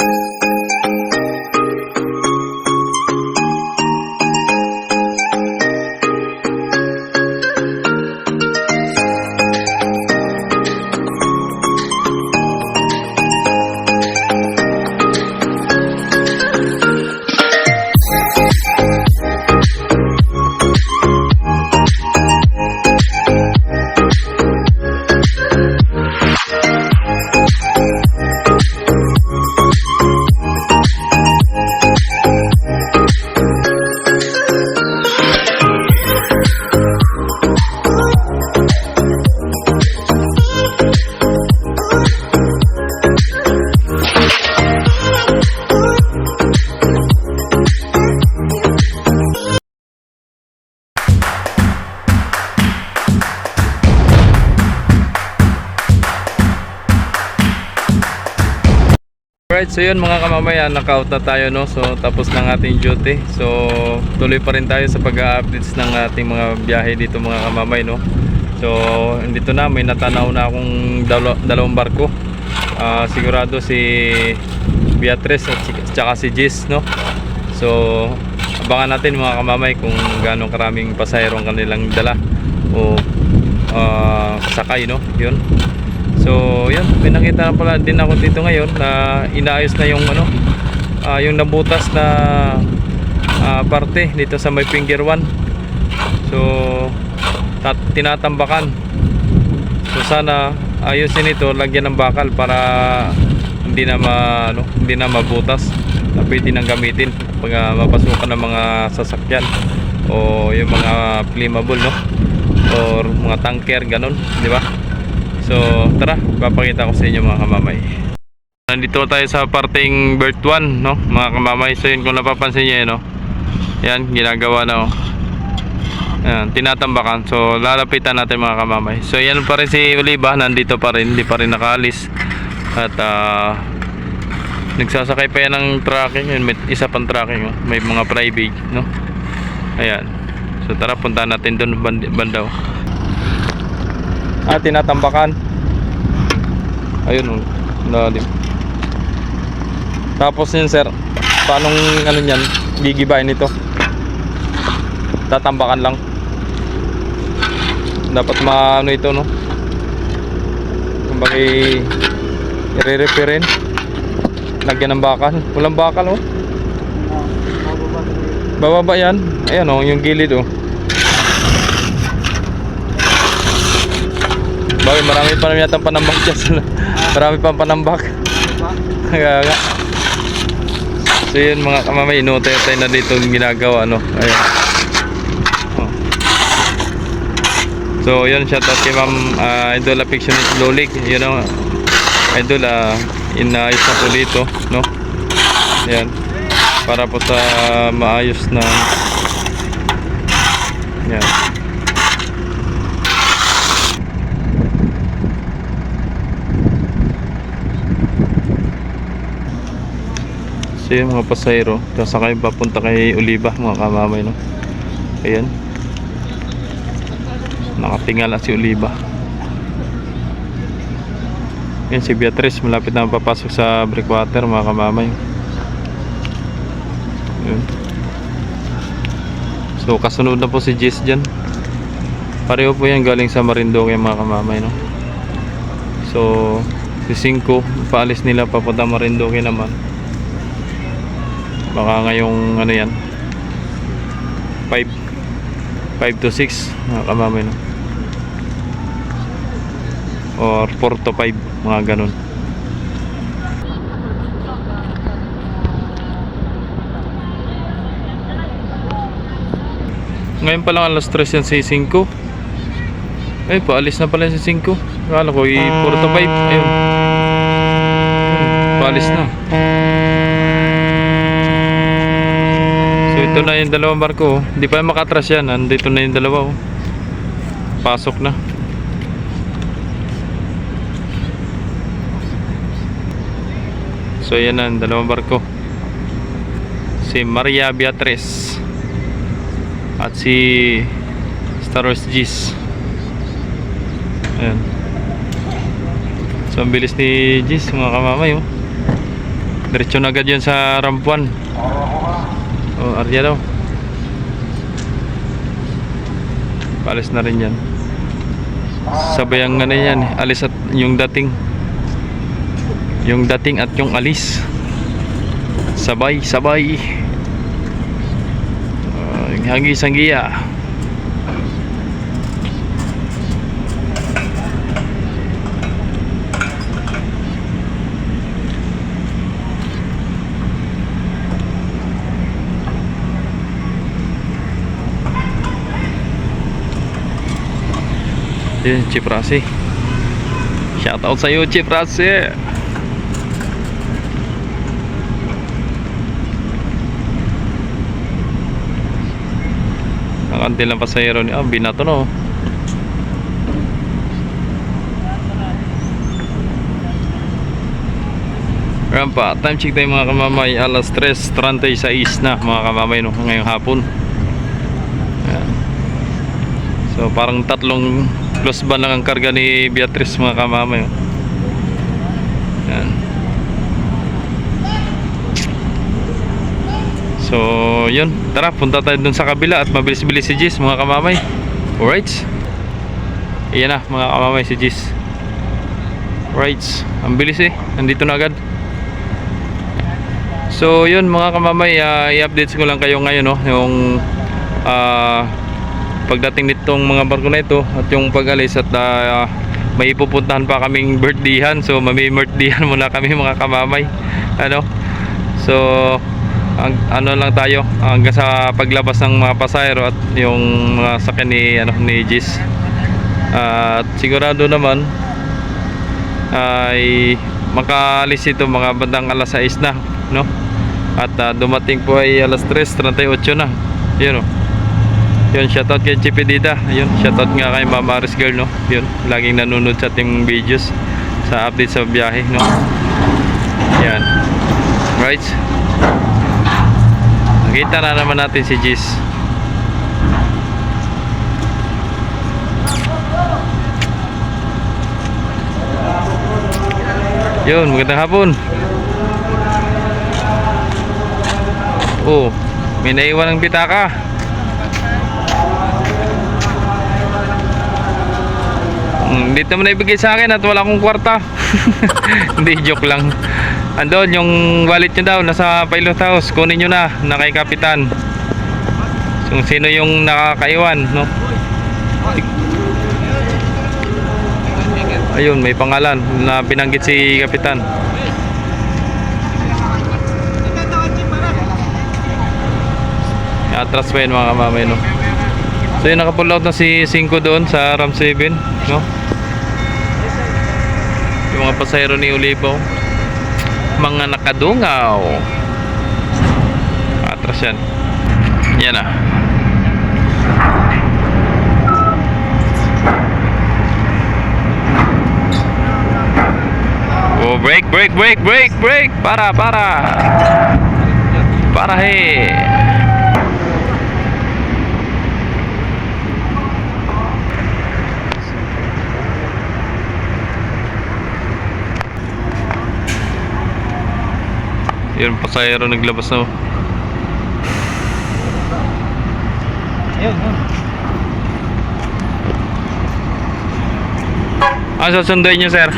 Música Alright, so yun mga kamamayan, naka-out na tayo no. So tapos ng ating duty. So tuloy pa rin tayo sa pag-updates ng ating mga biyahe dito mga kamamay no. So dito na may natanaw na akong dalaw- dalawang barko. Ah, sigurado si Beatrice at tsaka si Jis no. So abangan natin mga kamamay kung gaano karaming pasahero ang kanilang dala o ah, sakay no. Yun. So, yun, may nakita na pala din ako dito ngayon na inaayos na yung ano, ah, yung nabutas na ah, parte dito sa may finger 1. So, tinatambakan. So, sana ayusin ito, lagyan ng bakal para hindi na ma, ano, hindi na mabutas na pwede nang gamitin pag ah, mapasukan ng mga sasakyan o yung mga flammable no or mga tanker ganun di ba So, tara, papakita ko sa inyo mga kamamay. Nandito tayo sa parting Bert 1, no? Mga kamamay. So, yun kung napapansin niyo, no? Yan, ginagawa na, oh. Yan, tinatambakan. So, lalapitan natin mga kamamay. So, yan pa rin si Oliva. Nandito pa rin, hindi pa rin nakaalis. At, ah, nagsasakay pa yan ng tracking. Yun, may isa pang tracking, oh. May mga private, no? Ayan. So, tara, punta natin doon band- banda, oh. Ah, tinatambakan. Ayun oh. Tapos yun sir, paanong ano niyan, gigibain ito? Tatambakan lang. Dapat maano ito no. Kumbaga i-re-repairin. Lagyan ng bakal. Walang bakal oh. Bababa yan. Ayan oh, yung gilid oh. Bakit marami pa naman yatang panambak dyan. marami pang panambak. Kaya nga. So yun mga kamamay, inutay-tay na dito yung ginagawa, no? Ayan. Oh. So yun, shout out kay ma'am uh, Idol Affectionate Lolik. Yun know, Idol, uh, inaayos na po dito, no? Ayan. Para po sa maayos na Ayan. So yun mga pasahero, sasakay papunta kay Oliva mga kamamay no. Ayan. Nakatingala si Oliva. Yan si Beatrice malapit na papasok sa breakwater mga kamamay. Yun. So kasunod na po si Jess dyan. Pareho po yan galing sa Marinduque mga kamamay no. So si 5 paalis nila papunta Marinduque naman baka ngayong ano yan 5 5 to 6 mga kamamay no? Or 4 to 5 mga ganun. Ngayon pa lang alas 3 yan si 5 ay paalis na pala si 5 akala ko i 4 to 5 ayun paalis na So ito na yung dalawang barko. oh. Hindi pa makatras yan. Nandito na yung dalawa. Oh. Pasok na. So yan na dalawang barko. Si Maria Beatriz at si Star Wars Gis. Ayan. So ang bilis ni Gis mga kamamay oh. Diretso na agad yun sa Rampuan. Oh, Arya daw. Palis na rin yan. Sabay ang ano yan, alis at yung dating. Yung dating at yung alis. Sabay, sabay. Uh, hangi sanggiya. Yun, Chip Rasi. Shoutout sa'yo, Chip Rasi. Nakanti lang pasahero ni... Ah, binato no. Rampa, time check tayo mga kamamay. Alas 3.36 na mga kamamay no, ngayong hapon. So parang tatlong plus ban lang ang karga ni Beatrice mga kamamay. Yan. So yun, tara punta tayo dun sa kabila at mabilis-bilis si Jis mga kamamay. Alright. Iyan na mga kamamay si Jis. Right. Ang bilis eh. Nandito na agad. So yun mga kamamay, ah, i-update ko lang kayo ngayon no, yung ah, pagdating nitong mga barko na ito at yung pag-alis at ah, may pupuntahan pa kaming birthdayhan. So mami-birthdayhan muna kami mga kamamay. Ano? So ang, ano lang tayo hanggang sa paglabas ng mga pasahero at yung mga sakyan ni ano ni Jis at sigurado naman ay makaalis ito mga bandang alas 6 na no? At ah, dumating po ay alas 3.38 na. Yun o yun, shoutout kay Chippy Dida. Yun, shoutout nga kay Mama Aris Girl, no? Yun, laging nanonood sa ating videos sa update sa biyahe, no? Yan. Right? Nakita na naman natin si Jis. Yun, magandang hapon. Oh, may naiwan ng bitaka. Dito mo na ibigay sa akin at wala akong kwarta. Hindi, joke lang. Andun, yung wallet nyo daw, nasa pilot house. Kunin nyo na, na kay kapitan. Kung sino yung nakakaiwan, no? Ayun, may pangalan na binanggit si kapitan. Atras pa yun mga kamamay, no? So yun, nakapull out na si 5 doon sa RAM 7, no? Yung mga pasahero ni Olivo. Mga nakadungaw. Atras yan. Yan na. Oh, break, break, break, break, break. Para, para. Para he. Yun, pasahero naglabas na. oh. Ayun, yun. Ah, sasunduin nyo, sir.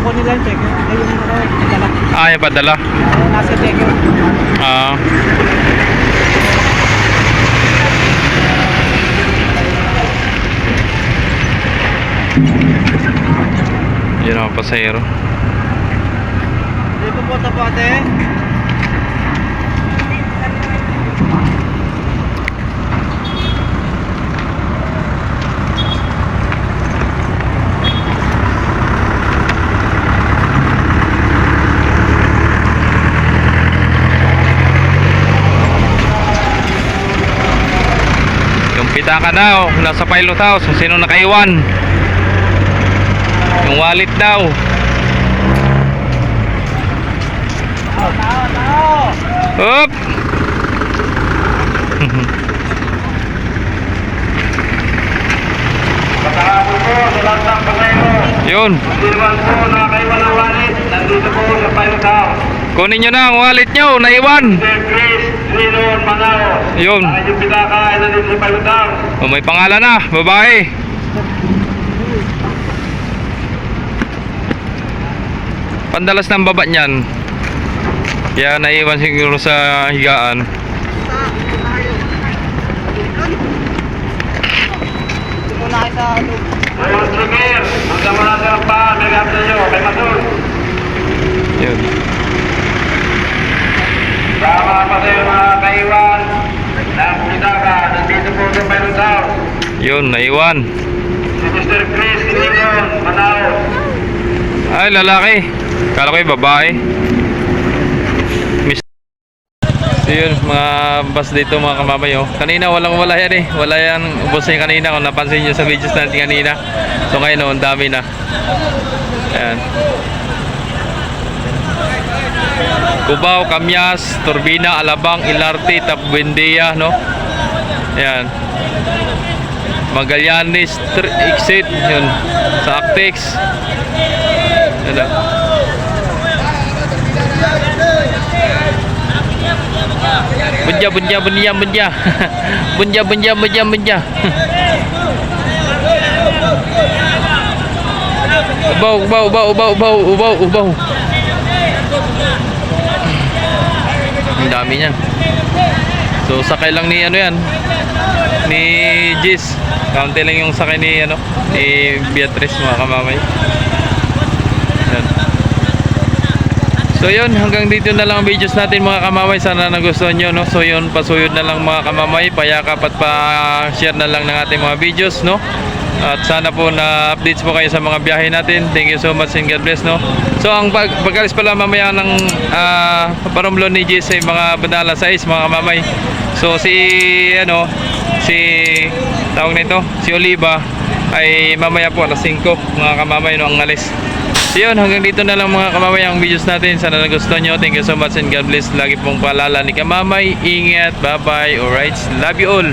Kunin lang check. Ayun yung ano, dala. Ah, yung padala. Ayun, nasa check yun. Ah. Yun ang pasahero. Po ito po ate. Yung pitaka daw, nasa pilot house, sino nakaiwan. Yung wallet daw. Up! Pagkakapon po sa lahat ng pasayro. Yun. Naman po nakakaiwan ng wallet. Nandito po sa pilot house. Kunin nyo na ang wallet nyo, naiwan. Sir Chris Linon Manao. Yun. Ang inyong pitaka ay nandito sa palutang. O, may pangalan na, babae. Pandalas ng baba niyan. Kaya naiwan siguro sa higaan. Wala sa pa. Yun. Sa mga kaiwan. Ng pitaka. Po sa palutang. Yun, naiwan. Si Mr. Chris Linon Manao. Ay, lalaki. Kala ko yung babae. So yun, mga bus dito mga kamamay oh. Kanina walang wala yan eh. Wala yan, ubos na yung kanina kung napansin nyo sa videos natin kanina. So ngayon oh, ang dami na. Ayan. Cubao, Camyas, Turbina, Alabang, Ilarte, Tapbuendia, no? Ayan. Magallanes, Exit, yun. Sa Actex. Ano? Bunja, bunja, bunja, bunja. bunja, bunja, bunja, bunja. ubaw, ubaw, ubaw, ubaw, ubaw, ubaw, ubaw. Ang dami niyan. So sakay lang ni ano yan ni Jis. Kaunti lang yung sakay ni ano ni Beatrice mga kamamay. Yan. So yun, hanggang dito na lang ang videos natin mga kamamay. Sana nagustuhan nyo, no? So yun, pasuyod na lang mga kamamay. Payakap at pa-share na lang ng ating mga videos, no? At sana po na updates po kayo sa mga biyahe natin. Thank you so much and God bless, no? So ang pag pagkalis pala mamaya ng uh, parumlo ni Jis ay mga badala size mga kamamay. So si ano, si tawag nito, si Oliva ay mamaya po alas 5 mga kamamay no ang alis. So yun, hanggang dito na lang mga kamamay ang videos natin. Sana nagustuhan nyo. Thank you so much and God bless. Lagi pong paalala ni kamamay. Ingat. Bye-bye. Alright. Love you all.